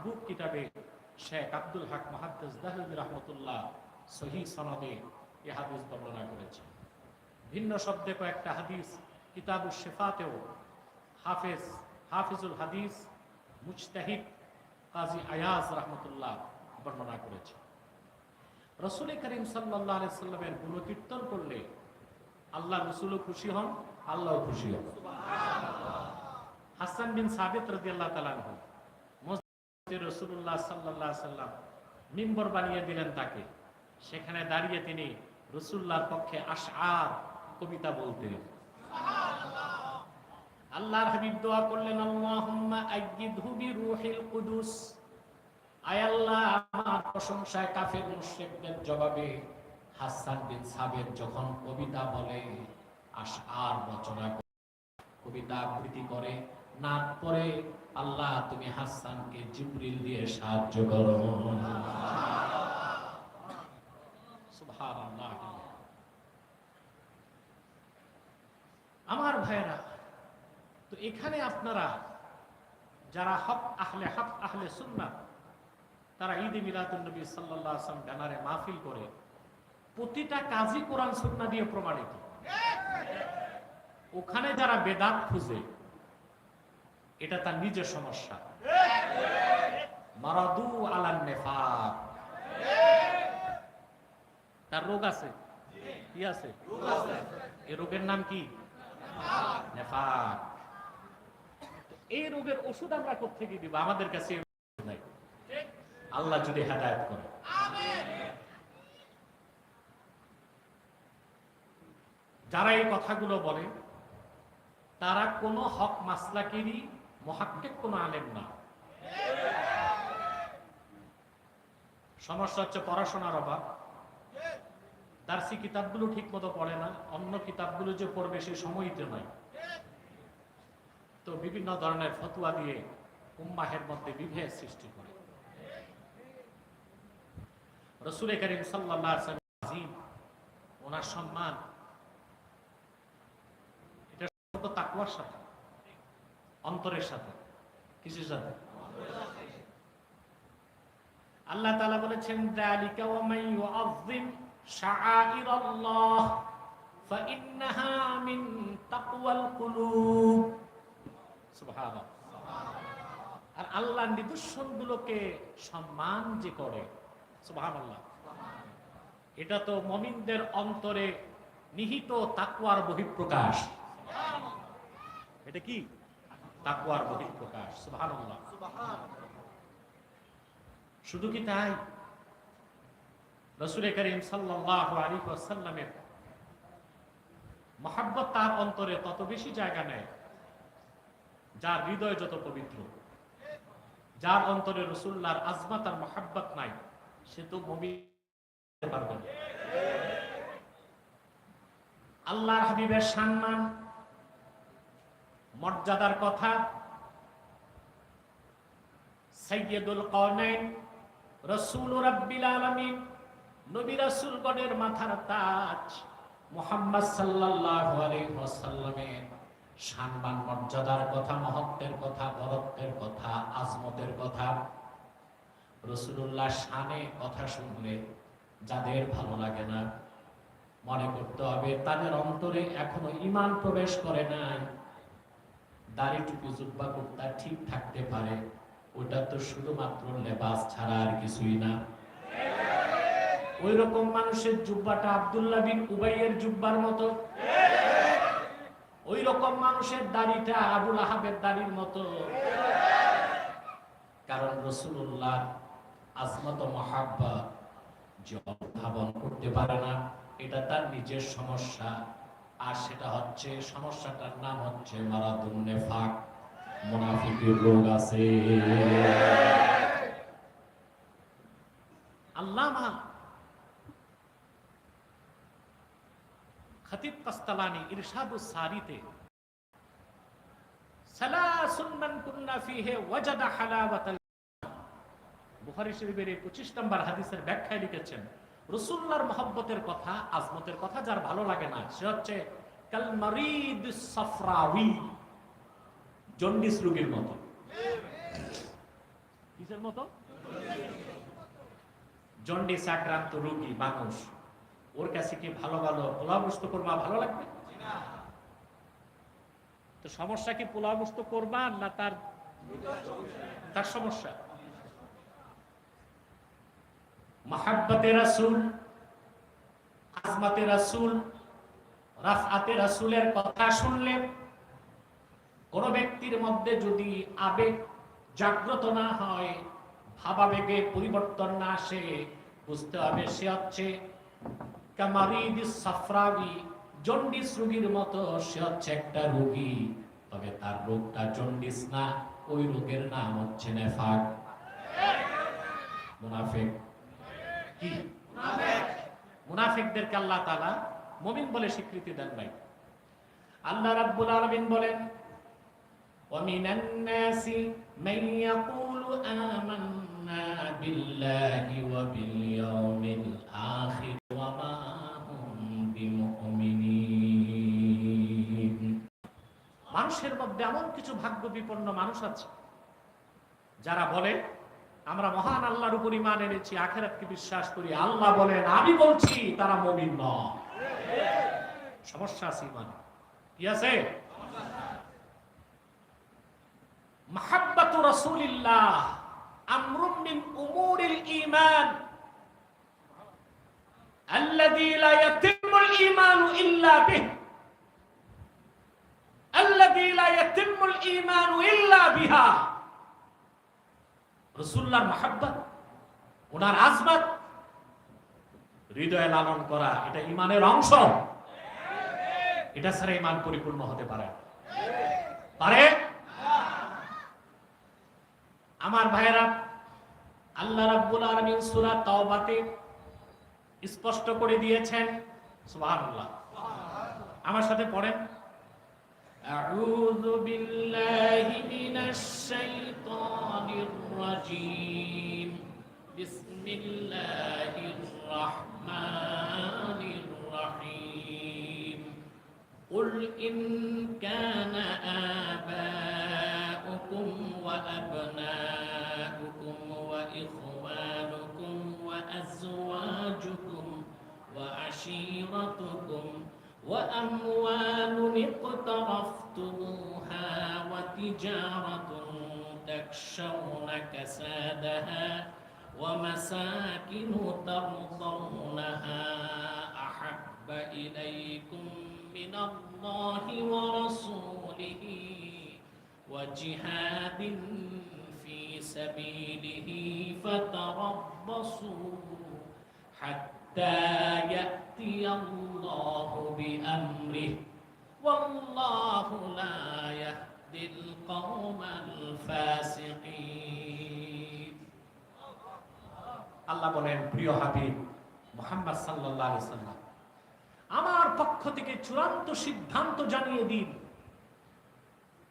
মাহবুব কিতাবে শেখ আব্দুল হক মাহাদ্দাস রহমতুল্লাহ সহি সনদে এ হাদিস বর্ণনা করেছে ভিন্ন শব্দে কয়েকটা হাদিস কিতাবুল শেফাতেও হাফেজ হাফিজুল হাদিস মুজতাহিদ কাজী আয়াজ রহমতুল্লাহ বর্ণনা করেছে রসুল করিম সাল্লাহ সাল্লামের গুণকীর্তন করলে আল্লাহ রসুলও খুশি হন আল্লাহ খুশি হন। হাসান বিন সাবিত রাজি আল্লাহ তালাহ মসজিদে রসুল্লাহ সাল্লাহ সাল্লাম মিম্বর বানিয়ে দিলেন তাকে, সেখানে দাঁড়িয়ে তিনি রসুল্লাহর পক্ষে আশআর কবিতা বলতেন। আল্লাহর হাবিব দোয়া করলেন কবিতা বলে কবিতা আবৃত্তি করে নাচ পরে আল্লাহ তুমি হাসানকে জিবরিল দিয়ে সাহায্য করো। আমার ভাইরা তো এখানে আপনারা যারা হক আহলে হক, আহলে সুন্নাত, তারা ঈদ মিলাদুল নবী সাল্লাল্লাহু আলাইহি ব্যানারে মাহফিল করে প্রতিটা কাজই কোরআন সুন্নাহ দিয়ে প্রমাণিত। ওখানে যারা বেদাত খুঁজে এটা তার নিজের সমস্যা। মারাদু আলান নেফাক। তার রোগ আছে? কি আছে? এই রোগের নাম কি? নেফাক। এই রোগের ওষুধ আমরা কোথেকে দিব? আমাদের কাছে আল্লাহ যদি হেদায়ত করে। যারা এই কথাগুলো বলে, তারা কোনো হক মাসলাকেরই মহাক্কেক কোনো আলেম না। সমস্যা হচ্ছে পড়াশোনার অভাব। দার্সি কিতাবগুলো ঠিক মতো পড়ে না, অন্য কিতাবগুলো যে পড়বে সে সময়তে নাই তো বিভিন্ন ধরনের ফতুয়া দিয়ে উম্মাহের মধ্যে বিভেদ সৃষ্টি করে। রসুল করিম সাল্লাহ আজিম ওনার সম্মান, এটা তাকুয়ার সাথে। অন্তরের সাথে। কিসের সাথে? আল্লাহ তালা বলেছেন আর আল্লাহর নিদর্শনগুলোকে সম্মান যে করে এটা তো মমিনদের অন্তরে নিহিত তাকওয়ার বহিঃপ্রকাশ। এটা কি? তাকওয়ার বহিঃপ্রকাশ সুবহানাল্লাহ। শুধু কি তাই? রসুল করিম ওয়াসাল্লামের মহাব্বত তার অন্তরে তত বেশি জায়গা নেয়, যার হৃদয় যত পবিত্র। যার অন্তরে রসুল্লাহর আজমাত আর মহাব্বত নাই, সে তো আল্লাহর হাবিবের সম্মান মর্যাদার কথা। সৈয়দুল কওনাইন, রসুল রাব্বিল আলামিন, নবী রাসূলগণের মাথার তাজ মুহাম্মদ সাল্লাল্লাহু সম্মান মর্যাদার কথা, মহত্বের কথা, বরত্বের কথা, আজমতের কথা। রসুল্লাহ শানে কথা শুনলে যাদের ভালো লাগে না, মনে করতে হবে তাদের অন্তরে এখনও ইমান প্রবেশ করে নাই। দাড়ি টুপি জুব্বা কুর্তা ঠিক থাকতে পারে, ওটা তো শুধুমাত্র লেবাস ছাড়া আর কিছুই না। ওই রকম মানুষের জুব্বাটা আব্দুল্লাহ বিন উবাইয়ের জুব্বার মতো। ওই রকম মানুষের দাড়িটা আবুল আহাবের দাড়ির মতো। কারণ রসুল্লাহ আজমত মহাব্বা যে অনুধাবন করতে পারে না, এটা তার নিজের সমস্যা। আর সেটা হচ্ছে সমস্যাটার নাম হচ্ছে মারাদুন নেফাক মুনাফিকের রোগ আছে। আল্লামা খতিব কাস্তালানি ইরশাদুস সারিতে, সালাসুন কুন্না ফিহি ওয়াজাদা হালাওয়াতাল। বুখারী শরীফের 25 নম্বর হাদিসের ব্যাখ্যায় লিখেছেন রাসূলুল্লাহর মহব্বতের কথা, আজমতের কথা যার ভালো লাগে না, সে হচ্ছে কাল মারিদ সাফরাউই, জন্ডিস রোগীর মতো। কিসের মতো? জন্ডিস আক্রান্ত রোগী, মানুষ। ওর কাছে কি ভালো ভালো পোলাও গোস্ত করবা, ভালো লাগবে? তো সমস্যা কি পোলাও গোস্ত করবা না তার সমস্যা। মাহাব্বতে রাসূল আজমাতে রাসূল রাফআতে রাসূলের কথা শুনলে কোন ব্যক্তির মধ্যে যদি আবেগ জাগ্রত না হয়, ভাবাবেগে পরিবর্তন না আসে, বুঝতে হবে সে হচ্ছে জন্ডিস রোগীর মতো, সে হচ্ছে একটা রোগী। তবে তার রোগটা জন্ডিস না, ওই রোগের নাম হচ্ছে নেফাক। মুনাফিক। কি মুনাফিকদেরকে আল্লাহ তাআলা মুমিন বলে স্বীকৃতি দেন ভাই আল্লাহ রাব্বুল আলামিন বলেন ومن الناس من يقول آمنا بالله وباليوم الآخر وما هم بمؤمنين মানুষের মধ্যে এমন কিছু ভাগ্য বিপন্ন মানুষ আছে যারা বলে আমরা মহান আল্লাহর উপর ইমান এনেছি আখেরাতকে বিশ্বাস করি আল্লাহ বলেন আমি বলছি তারা মমিন নয় সমস্যা আছে ইমান কি আছে মাহাব্বাতু রাসূলিল্লাহ আমরুম মিন উমুরিল ঈমান الذي لا يتم الإيمان إلا به الذي لا يتم الإيمان إلا بها রসুল্লাহর মাহাব্বাত, ওনার আজমাত, হৃদয়ে লালন করা, এটা ইমানের অংশ। এটা ছাড়া ইমান পরিপূর্ণ হতে পারে পারে? আমার ভাইয়েরা, আল্লাহ রাব্বুল আলামিন সূরা তাওবাতে স্পষ্ট করে দিয়েছেন, সুবহানাল্লাহ। আমার সাথে পড়েন। أعوذ بالله من الشيطان الرجيم. بسم الله الرحمن الرحيم. قل إن كان آباؤكم وأبناؤكم وإخوانكم وأزواجكم وعشيرتكم وأموال اقترفتموها وتجارة تخشون كسادها ومساكن ترضونها أحب إليكم من الله ورسوله وجهاد في سبيله فتربصوا حتى يأتي الله بأمره والله لا يهدي القوم الفاسقين আল্লাহ বলেন প্রিয় হাবিব মোহাম্মদ সাল্লাল্লাহু আলাইহি সাল্লাম আমার পক্ষ থেকে চূড়ান্ত সিদ্ধান্ত জানিয়ে দিন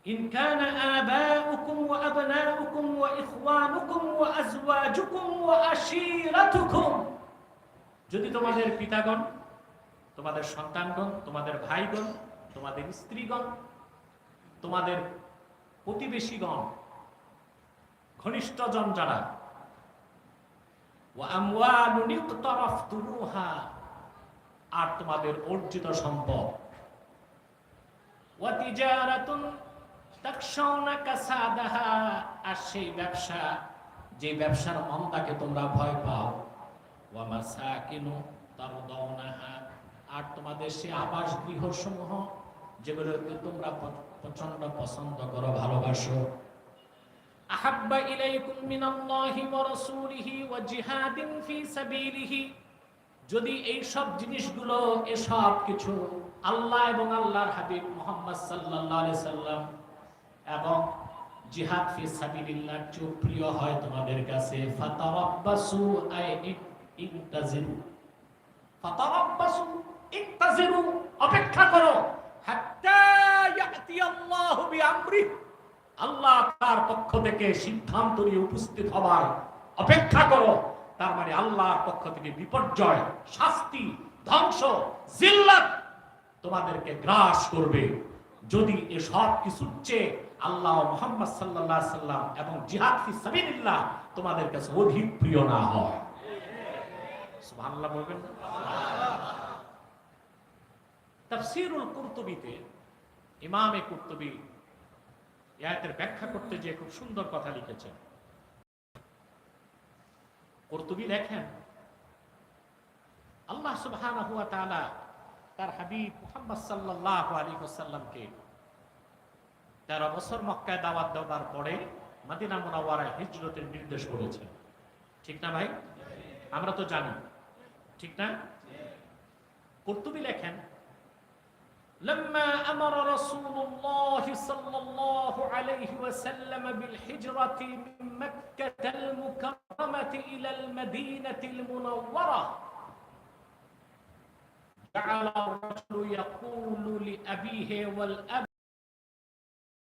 ইন কানা আবাউকুম ওয়া আবনাউকুম ওয়া ইখওয়ানুকুম যদি তোমাদের পিতাগণ, তোমাদের সন্তানগণ, তোমাদের ভাইগণ, তোমাদের স্ত্রীগণ, তোমাদের প্রতিবেশীগণ, ঘনিষ্ঠজন যারা আর তোমাদের অর্জিত সম্পদ। আর সেই ব্যবসা, যে ব্যবসার মন্দাকে তোমরা ভয় পাও। আর তোমাদের সে আবাস গৃহসমূহ যেগুলোকে তোমরা প্রচণ্ড পছন্দ করো, ভালোবাসো। যদি এই সব জিনিসগুলো এসব কিছু আল্লাহ এবং আল্লাহর হাবিব মোহাম্মদ সাল্লাম এবং জিহাদ ফি সাবিলিল্লাহ চেয়ে প্রিয় হয় তোমাদের কাছে। ফাতারাব্বাসু আই আল্লাহু তার পক্ষ থেকে সিদ্ধান্ত নিয়ে উপস্থিত হবার অপেক্ষা করো। তার মানে আল্লাহর পক্ষ থেকে বিপর্যয়, শাস্তি, ধ্বংস, জিল্লাত তোমাদেরকে গ্রাস করবে। যদি এসব কিছুর চেয়ে আল্লাহ মোহাম্মদ আলাইহি সাল্লাম এবং জিহাদ ফি সাবিলিল্লাহ তোমাদের কাছে অধিক প্রিয় না হয়। সুবহানাল্লাহ বলবেন? তাফসীরুল কুরতুবিতে ইমামে কুরতুবি আয়াতের ব্যাখ্যা করতে যে খুব সুন্দর কথা লিখেছেন। কুরতুবি লেখেন, আল্লাহ সুবহানাহু ওয়া তাআলা তার হাবিব মুহাম্মদ সাল্লাল্লাহু আলাইহি ওয়াসাল্লামকে তেরো বছর মক্কায় দাওয়াত দেওয়ার পরে মদিনা মুনাওয়ারায় হিজরতের নির্দেশ করেছেন ঠিক না ভাই? আমরা তো জানি। ঠিক না কর্তুবী লেখেন لما أمر رسول الله صلى الله عليه وسلم بالهجرة من مكة المكرمة إلى المدينة المنورة جعل الرجل يقول لأبيه والأب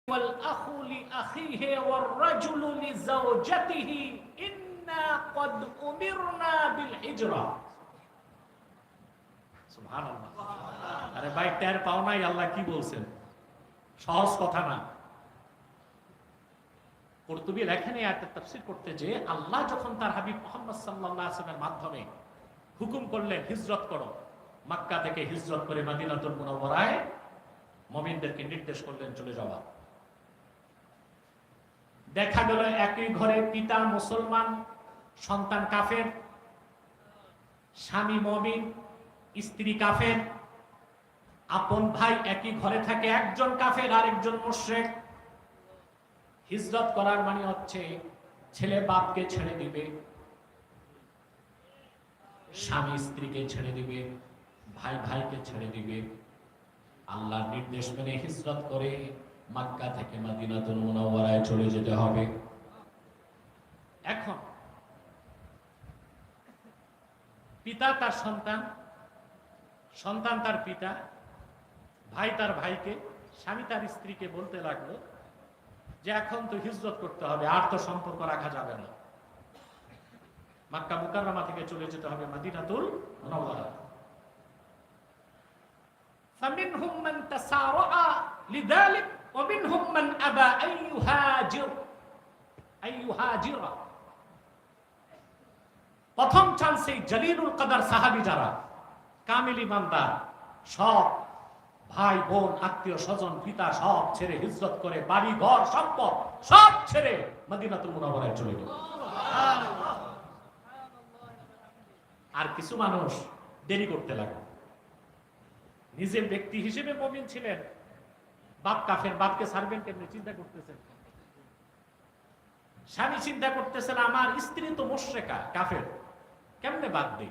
والأخ لأخيه والرجل لزوجته إنا قد أمرنا بالهجرة سبحان الله আরে ভাই পাও নাই, আল্লাহ কি বলছেন? সহজ কথা না। করতে যে আল্লাহ যখন তার হাবিব মুহাম্মদ সাল্লাল্লাহু আলাইহি ওয়াসাল্লামের মাধ্যমে হুকুম করলেন, হিজরত করো, মক্কা থেকে হিজরত করে মদিনাতুল মুনাওয়ারায়, মুমিনদেরকে নির্দেশ করলেন, চলে যাওয়া। দেখা গেল একই ঘরে পিতা মুসলমান, সন্তান কাফের, স্বামী মমিন স্ত্রী কাফের, আপন ভাই একই ঘরে থাকে, একজন কাফের আর একজন মুশরিক। হিজরত করার মানে হচ্ছে ছেলে বাপকে ছেড়ে দিবে, স্বামী স্ত্রীকে ছেড়ে দিবে, ভাই ভাইকে ছেড়ে দিবে। আল্লাহর নির্দেশ মেনে হিজরত করে মক্কা থেকে মাদিনাতুল মুনাওয়ারায় চলে যেতে হবে। এখন, পিতা তার সন্তান সন্তান তার পিতা ভাই তার ভাইকে স্বামী তার স্ত্রীকে বলতে লাগলো যে এখন তো হিজরত করতে হবে আর তো সম্পর্ক রাখা যাবে না মাক্কা মুকাররমা থেকে চলে যেতে হবে মাদিনাতুল মুনাওয়ারা فمنهم من تسارع لذلك ومنهم من أبى أن يهاجر أن يهاجر প্রথম চান্সে জলিলুল কাদার সাহাবি যারা কামিল ইমানদার সব ভাই, বোন, আত্মীয় স্বজন, পিতা সব ছেড়ে হিজরত করে, বাড়ি, ঘর, সম্পদ সব ছেড়ে মদিনাতুল মুনাওয়ারায় চলে গেল। আর কিছু মানুষ দেরি করতে লাগে। নিজের ব্যক্তি হিসেবে মমিন ছিলেন। বাপ কাফের, বাপকে ছাড়বেন কেমনি? চিন্তা করতেছেন স্বামী চিন্তা করতেছেন, আমার স্ত্রী তো মোশেকা কাফের। কেমনে বাদ দিই?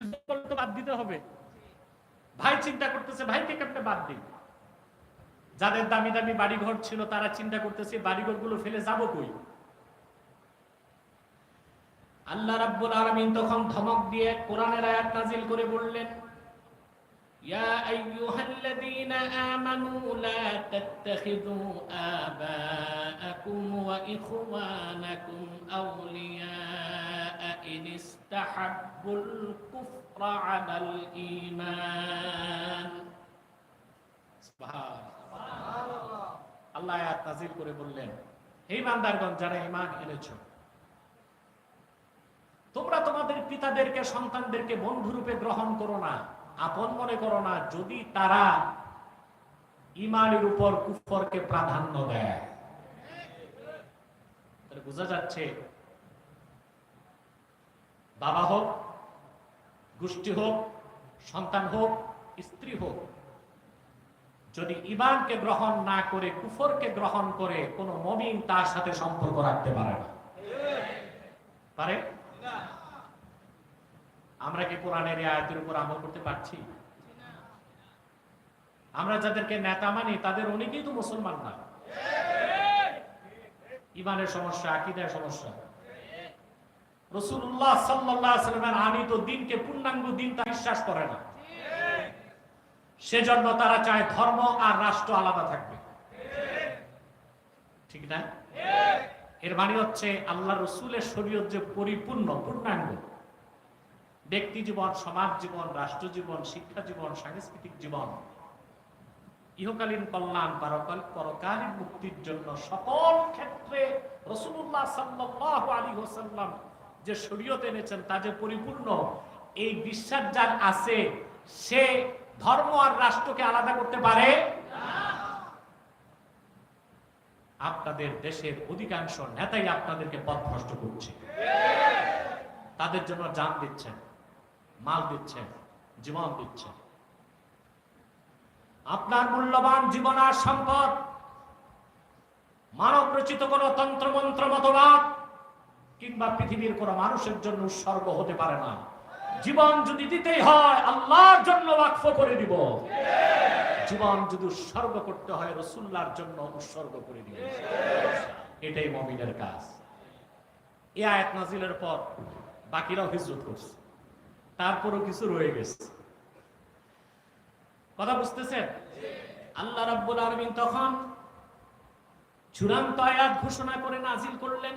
বাদ দিতে হবে। ভাই চিন্তা করতেছে, ভাইকে কেমনে বাদ দিই? যাদের দামি দামি বাড়িঘর ছিল, তারা চিন্তা করতেছে বাড়িঘরগুলো ফেলে যাব কই? আল্লাহ রাব্বুল আলামিন তখন ধমক দিয়ে কোরআনের আয়াত নাজিল করে বললেন, ইয়া আইয়ুহাল্লাযীনা আমানু লা তাত্তাখিযু আবাআকুম ওয়া ইখওয়ানাকুম আউলিয়া। إن استحبوا الكفر على الإيمان سبحان আল্লাহ আয়াত নাজিল করে বললেন হে ইমানদারগণ যারা ঈমান এনেছো তোমরা তোমাদের পিতাদেরকে সন্তানদেরকে বন্ধুরূপে গ্রহণ করো না আপন মনে করো না যদি তারা ইমানের উপর কুফরকে প্রাধান্য দেয় তাহলে বোঝা যাচ্ছে বাবা হোক গোষ্ঠী হোক সন্তান হোক স্ত্রী হোক যদি ইমানকে গ্রহণ না করে কুফরকে গ্রহণ করে কোনো মমিন তার সাথে সম্পর্ক রাখতে পারে না। পারে? আমরা কি কোরআনের আয়াতের উপর আমল করতে পারছি? আমরা যাদেরকে নেতা মানি তাদের অনেকেই তো মুসলমান না। ইমানের সমস্যা আকিদের সমস্যা। রসুল্লাহ সাল্লামের আনি তো দিনকে পূর্ণাঙ্গ দিন তা বিশ্বাস করে না। সেজন্য তারা চায় ধর্ম আর রাষ্ট্র আলাদা থাকবে। ঠিক না? এর মানে হচ্ছে আল্লাহ রসুলের শরীয়ত যে পরিপূর্ণ, পূর্ণাঙ্গ। ব্যক্তি জীবন, সমাজ জীবন, রাষ্ট্র জীবন, শিক্ষা জীবন, সাংস্কৃতিক জীবন, ইহকালীন কল্যাণ, পরকাল পরকালীন মুক্তির জন্য সকল ক্ষেত্রে রসুল্লাহ সাল্লাহ আলী হোসাল্লাম যে শরীয়ত এনেছেন তা যে পরিপূর্ণ, এই বিশ্বাস যার আছে, সে ধর্ম আর রাষ্ট্রকে আলাদা করতে পারে আপনাদের দেশের অধিকাংশ নেতাই আপনাদেরকে পথভ্রষ্ট করছে। তাদের জন্য জান দিচ্ছেন, মাল দিচ্ছেন, জীবন দিচ্ছেন। আপনার মূল্যবান জীবন আর সম্পদ, মানব রচিত কোন তন্ত্রমন্ত্র মতবাদ কিংবা পৃথিবীর কোন মানুষের জন্য উৎসর্গ হতে পারে না। জীবন যদি দিতেই হয়, আল্লাহর জন্য বাক্য করে দিব। জীবন যদি উৎসর্গ করতে হয় রসুল্লার জন্য উৎসর্গ করে দিব। এটাই মমিনের কাজ। এ আয়াত নাজিলের পর বাকিরাও হিজরত করছে। তারপরও কিছু রয়ে গেছে। কথা বুঝতেছেন? আল্লাহ রাব্বুল আলামিন তখন চূড়ান্ত আয়াত ঘোষণা করে নাজিল করলেন।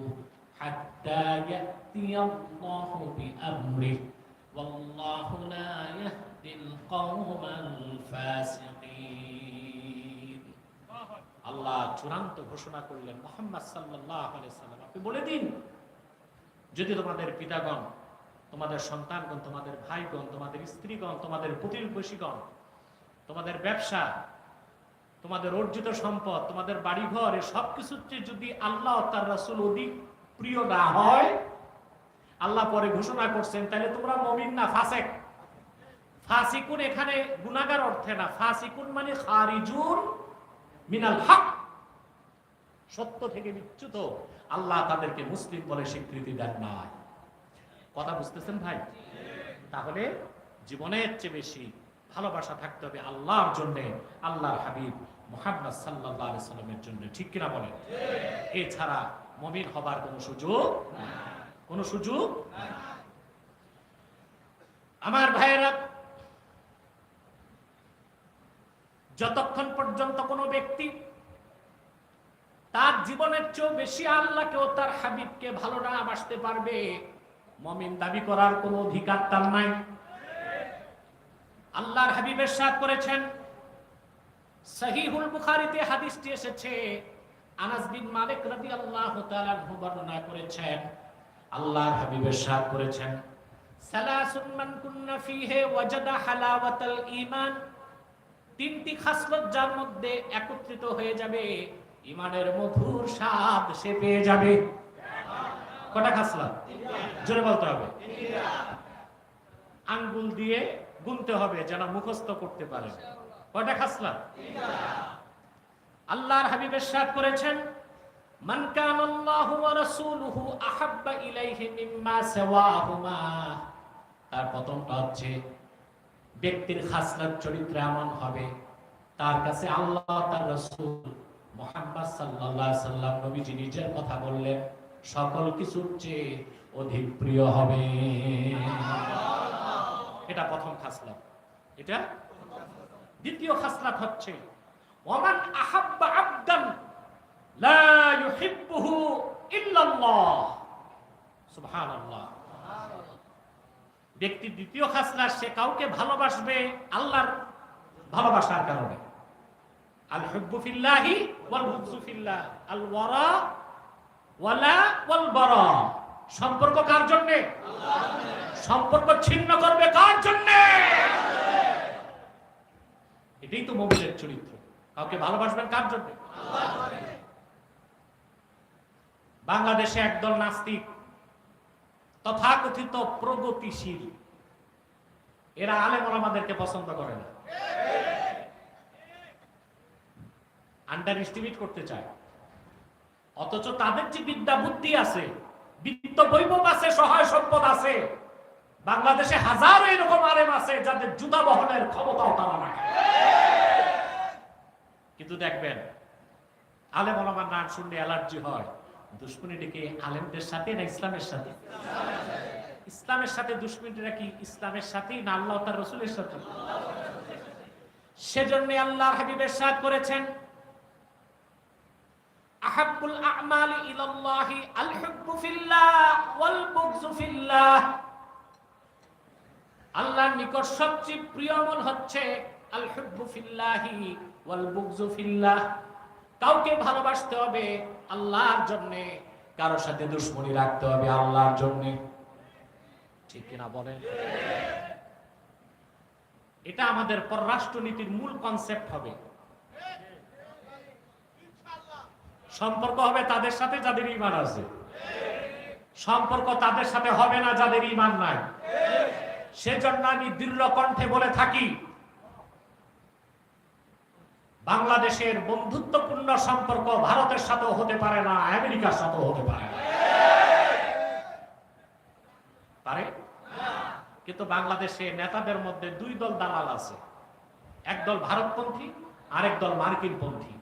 حتى يأتي الله بأمره والله لا يهدي القوم الفاسقين আল্লাহ চূড়ান্ত ঘোষণা করলেন মোহাম্মদ সাল্লাহ সাল্লাম আপনি বলে দিন যদি তোমাদের পিতাগণ তোমাদের সন্তানগণ তোমাদের ভাইগণ তোমাদের স্ত্রীগণ তোমাদের প্রতিবেশীগণ তোমাদের ব্যবসা তোমাদের অর্জিত সম্পদ তোমাদের বাড়িঘর এই সব কিছুর চেয়ে যদি আল্লাহ তার রাসুল অধিক প্রিয় না হয়, আল্লাহ পরে ঘোষণা করছেন তাহলে তোমরা মমিন না, ফাসেক। ফাসিকুন এখানে গুনাগার অর্থে না, ফাসিকুন মানে খারিজুন মিনাল হক। সত্য থেকে বিচ্যুত, আল্লাহ তাদেরকে মুসলিম বলে স্বীকৃতি দেন নাই। কথা বুঝতেছেন ভাই? তাহলে জীবনের চেয়ে বেশি ভালোবাসা থাকতে হবে আল্লাহর জন্য, আল্লাহর হাবিব মোহাম্মদ সাল্লাহ সাল্লামের জন্য, ঠিক কিনা বলেন? এছাড়া মমিন হবার কোন সুযোগ কোন সুযোগ আমার ভাইয়েরা, যতক্ষণ পর্যন্ত কোনো ব্যক্তি তার জীবনের চেয়েও বেশি আল্লাহকে ও তার হাবিবকে ভালো না বাসতে পারবে, মমিন দাবি করার কোনো অধিকার তার নাই। আল্লাহর হাবিবের সাথ করেছেন, সহিহুল বুখারীতে হাদিসটি এসেছে আনাস বিন মালিক রাদিয়াল্লাহু তাআলা বর্ণনা করেছেন, আল্লাহর হাবিবের করেছেন, সালাসুন মান কুন্না ওয়াজাদা হালাওয়াতাল ঈমান। তিনটি খাসলত যার মধ্যে একত্রিত হয়ে যাবে ইমানের মধুর স্বাদ সে পেয়ে যাবে। কটা খাসলত? জোরে বলতে হবে। আঙ্গুল দিয়ে গুনতে হবে যেন মুখস্থ করতে পারে কয়টা খাসলা আল্লাহর হাবিবের সাথ করেছেন, মান কানাল্লাহু ওয়া রাসূলুহু আহাব্বা ইলাইহি মিম্মা সাওয়াহুমা। তার প্রথমটা হচ্ছে, ব্যক্তির খাসলাত চরিত্র এমন হবে, তার কাছে আল্লাহ তার রাসূল মুহাম্মদ সাল্লাল্লাহু সাল্লাম নবীজি নিজের কথা বললেন, সকল কিছুর চেয়ে অধিক প্রিয় হবে। এটা প্রথম খাসলাত এটা দ্বিতীয় খাসলাত হচ্ছে ওমান আহাব্বা আবদান লা ইউহিব্বুহু ইল্লাল্লাহ। সুবহানাল্লাহ। ব্যক্তি দ্বিতীয় খাসলাত সে কাউকে ভালোবাসবে আল্লাহর ভালোবাসার কারণে। আল হুব্বু ফিল্লাহি ওয়াল হুবসু ফিল্লাহ। আল ওয়ারা ওয়ালা ওয়াল বারা। সম্পর্ক কার জন্য? সম্পর্ক ছিন্ন করবে কার জন্য? এটাই তো মোবিলের চরিত্র। কাউকে ভালোবাসবেন কার জন্য? বাংলাদেশে একদল নাস্তিক, তথাকথিত প্রগতিশীল। এরা আলেম ওলামাদেরকে পছন্দ করে না। আন্ডার এস্টিমেট করতে চায়। অথচ তাদের যে বিদ্যা বুদ্ধি আছে, বিত্ত বৈভব আছে, সহায় সম্পদ আছে, বাংলাদেশে হাজারো এরকম আলেম আছে যাদের জুতা বহনের ক্ষমতাও তারা রাখে। কিন্তু দেখবেন, আলেম ওলামার নাম শুনলে অ্যালার্জি হয়। দুশ্মনীটা কি আলেমদের সাথে না ইসলামের সাথে? ইসলামের সাথে দুশ্মনীটা কি ইসলামের সাথেই না আল্লাহ তার রসুলের সাথে? সেজন্য আল্লাহ হাবিবের সাথ করেছেন, আহাব্বুল আমালি ইলাল্লাহি আল হুব্বু ফিল্লাহ ওয়াল বুগযু ফিল্লাহ। আল্লাহর নিকট সবচেয়ে প্রিয় আমল হচ্ছে আল কাউকে ভালোবাসতে হবে আল্লাহর জন্য, কারও সাথে দুশ্মনী রাখতে হবে আল্লাহর জন্য। ঠিক কিনা বলেন? এটা আমাদের পররাষ্ট্রনীতির মূল কনসেপ্ট হবে। সম্পর্ক হবে তাদের সাথে যাদের ইমান আছে। সম্পর্ক তাদের সাথে হবে না যাদের ইমান নাই। সেজন্য আমি দৃঢ় কণ্ঠে বলে থাকি বাংলাদেশের বন্ধুত্বপূর্ণ সম্পর্ক ভারতের সাথেও হতে পারে না, আমেরিকার সাথেও হতে পারে না। পারে? কিন্তু বাংলাদেশে নেতাদের মধ্যে দুই দল দালাল আছে। একদল ভারতপন্থী, আরেক দল মার্কিনপন্থী।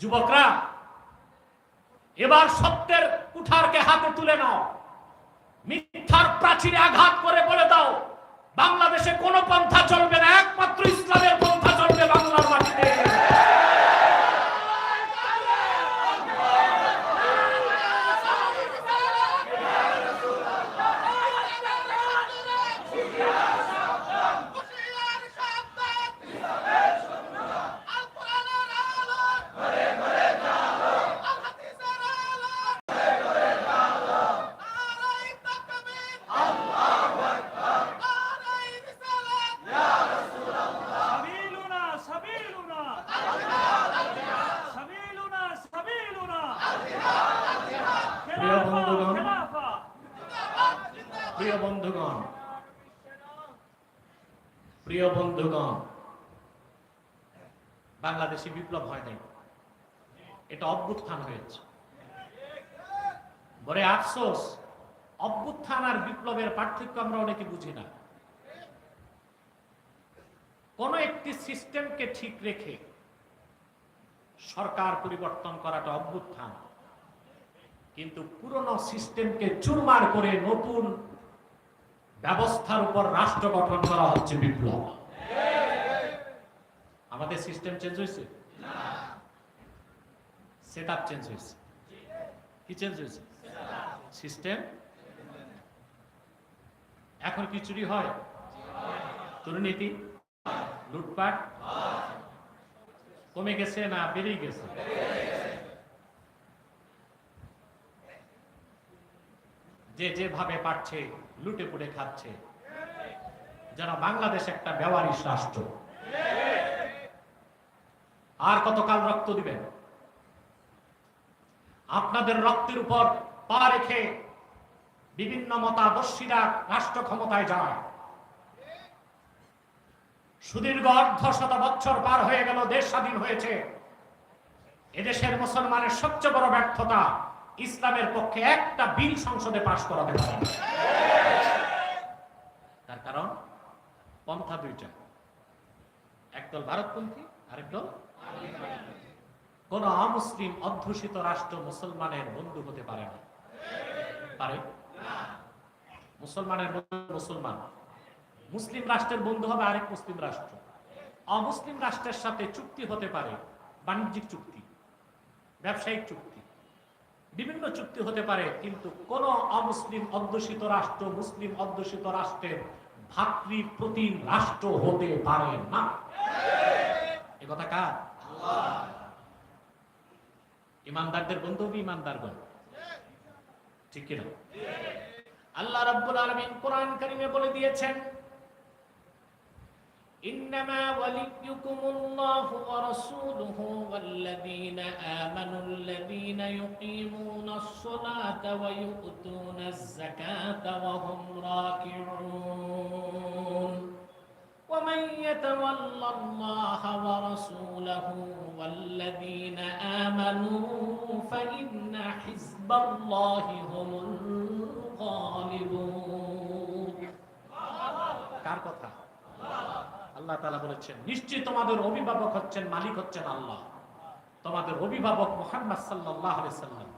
যুবকরা, এবার সত্যের কুঠারকে হাতে তুলে নাও। মিথ্যার প্রাচীরে আঘাত করে বলে দাও। বাংলাদেশে কোন পন্থা চলবে না, একমাত্র ইসলামের বাংলাদেশে বিপ্লব হয় নাই। এটা অভ্যুত্থান হয়েছে। বলে, আফসোস, অভ্যুত্থান আর বিপ্লবের পার্থক্য আমরা অনেকে বুঝি না। কোন একটি সিস্টেমকে ঠিক রেখে সরকার পরিবর্তন করাটা অভ্যুত্থান। কিন্তু পুরনো সিস্টেমকে চুরমার করে নতুন ব্যবস্থার উপর রাষ্ট্র গঠন করা হচ্ছে বিপ্লব। আমাদের সিস্টেম চেঞ্জ হয়েছে? সেট আপ চেঞ্জ হয়েছে। কি চেঞ্জ হয়েছে? সিস্টেম এখন কি চুরি হয়? দুর্নীতি? লুটপাট? কমে গেছে না বেড়ে গেছে? যে যেভাবে পারছে লুটে পুটে খাচ্ছে। যারা বাংলাদেশ একটা ব্যবহারিক রাষ্ট্র। আর কতকাল রক্ত দিবেন? আপনাদের রক্তের উপর পা রেখে বিভিন্ন মতাদর্শীরা রাষ্ট্র ক্ষমতায় যায় সুদীর্ঘ অর্ধ শত বছর পার হয়ে গেল, দেশ স্বাধীন হয়েছে। এদেশের মুসলমানের সবচেয়ে বড় ব্যর্থতা, ইসলামের পক্ষে একটা বিল সংসদে পাশ করাতে পারে তার কারণ, পন্থা দুইটা। একদল ভারতপন্থী, আরেকদল কোন অমুসলিম অধ্যুষিত রাষ্ট্র মুসলমানের বন্ধু হতে পারে না। পারে? মুসলমানের মুসলমান। মুসলিম রাষ্ট্রের বন্ধু হবে আরেক মুসলিম রাষ্ট্র। অমুসলিম রাষ্ট্রের সাথে চুক্তি হতে পারে বাণিজ্যিক চুক্তি, ব্যবসায়িক চুক্তি। বিভিন্ন চুক্তি হতে পারে, কিন্তু কোন অমুসলিম অধ্যুষিত রাষ্ট্র মুসলিম অধ্যুষিত রাষ্ট্রের ভাতৃ প্রতিম রাষ্ট্র হতে পারে না। এ কথা কার? ইমানদারদের বন্ধু হবে ইমানদারগণ ঠিক কিনা আল্লাহ রাব্বুল আলামিন কোরআন কারিমে বলে দিয়েছেন إنما وليكم الله ورسوله والذين آمنوا الذين يقيمون الصلاة ويؤتون الزكاة وهم راكعون ومن يتول الله ورسوله والذين آمنوا فإن حزب الله هم الغالبون কার কথা আল্লাহ তালা বলেছেন নিশ্চয়ই তোমাদের অভিভাবক হচ্ছেন মালিক হচ্ছেন আল্লাহ তোমাদের অভিভাবক মোহাম্মদ সাল্লাহ সাল্লাম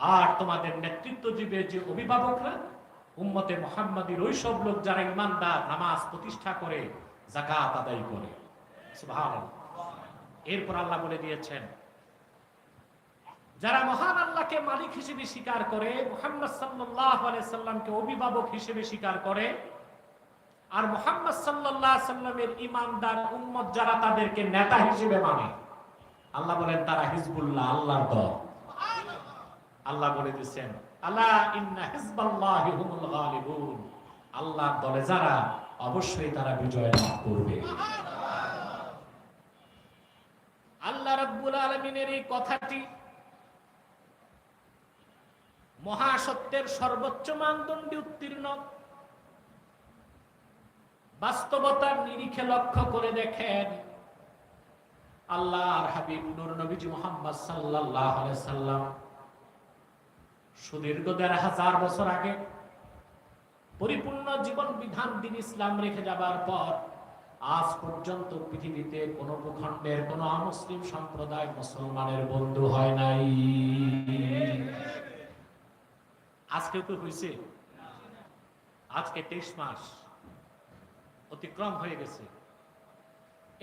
আর তোমাদের নেতৃত্ব দিবে যে অভিভাবকরা উম্মতে মোহাম্মদীর ওই সব লোক যারা ইমানদার নামাজ প্রতিষ্ঠা করে জাকাত আদায় করে। এরপর আল্লাহ বলে দিয়েছেন, যারা মহান আল্লাহকে মালিক হিসেবে স্বীকার করে, মোহাম্মদ সাল্লাহ অভিভাবক হিসেবে স্বীকার করে, আর মোহাম্মদ সাল্লামের ইমানদার উম্মত যারা তাদেরকে নেতা হিসেবে মানে আল্লাহ বলেন তারা হিজবুল্লাহ, আল্লাহর দল। আল্লাহ বলে দিচ্ছেন আল্লাহ আল্লাহর দলে যারা অবশ্যই তারা বিজয় লাভ করবে। আল্লাহ রাব্বুল আলামিনের এই কথাটি মহাসত্যের সর্বোচ্চ মানদণ্ডে উত্তীর্ণ। বাস্তবতার নিরিখে লক্ষ্য করে দেখেন। আল্লাহর হাবিব নূর নবীজি মোহাম্মদ আলাইহি সাল্লাম সুদীর্ঘ দেড় হাজার বছর আগে পরিপূর্ণ জীবন বিধান দিন ইসলাম রেখে যাবার পর আজ পর্যন্ত পৃথিবীতে কোন ভূখণ্ডের, কোন অমুসলিম সম্প্রদায় মুসলমানের বন্ধু হয় নাই। আজকে তো হয়েছে? আজকে তেইশ মাস অতিক্রম হয়ে গেছে।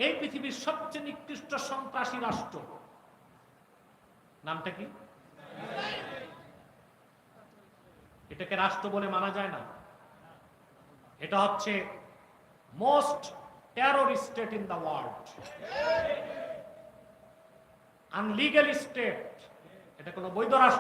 এই পৃথিবীর সবচেয়ে নিকৃষ্ট সন্ত্রাসী রাষ্ট্র নামটা কি? এটাকে রাষ্ট্র বলে মানা যায় না। এটা হচ্ছে most terror state in the world unlegal state এটা কোনো বৈধ রাষ্ট্র